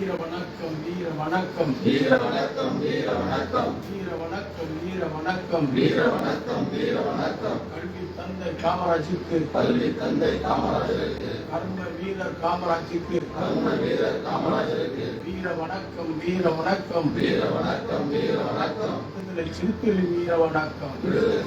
வீர வணக்கம் வீர வணக்கம். வீர வணக்கம் வீர வணக்கம். வீர வணக்கம் வீர வணக்கம். வீர வணக்கம் வீர வணக்கம். கல்வி தந்தை காமராஜுக்கு. கல்வி தந்தை காமராஜருக்கு. கர்ம வீரர் காமராஜுக்கு. கர்ம வீரர் காமராஜருக்கு. வீர வணக்கம் வீர வணக்கம். வீர வணக்கம் வீர வணக்கம். விடுதலை சிறுத்தைகளின் வீர வணக்கம். விடுதலை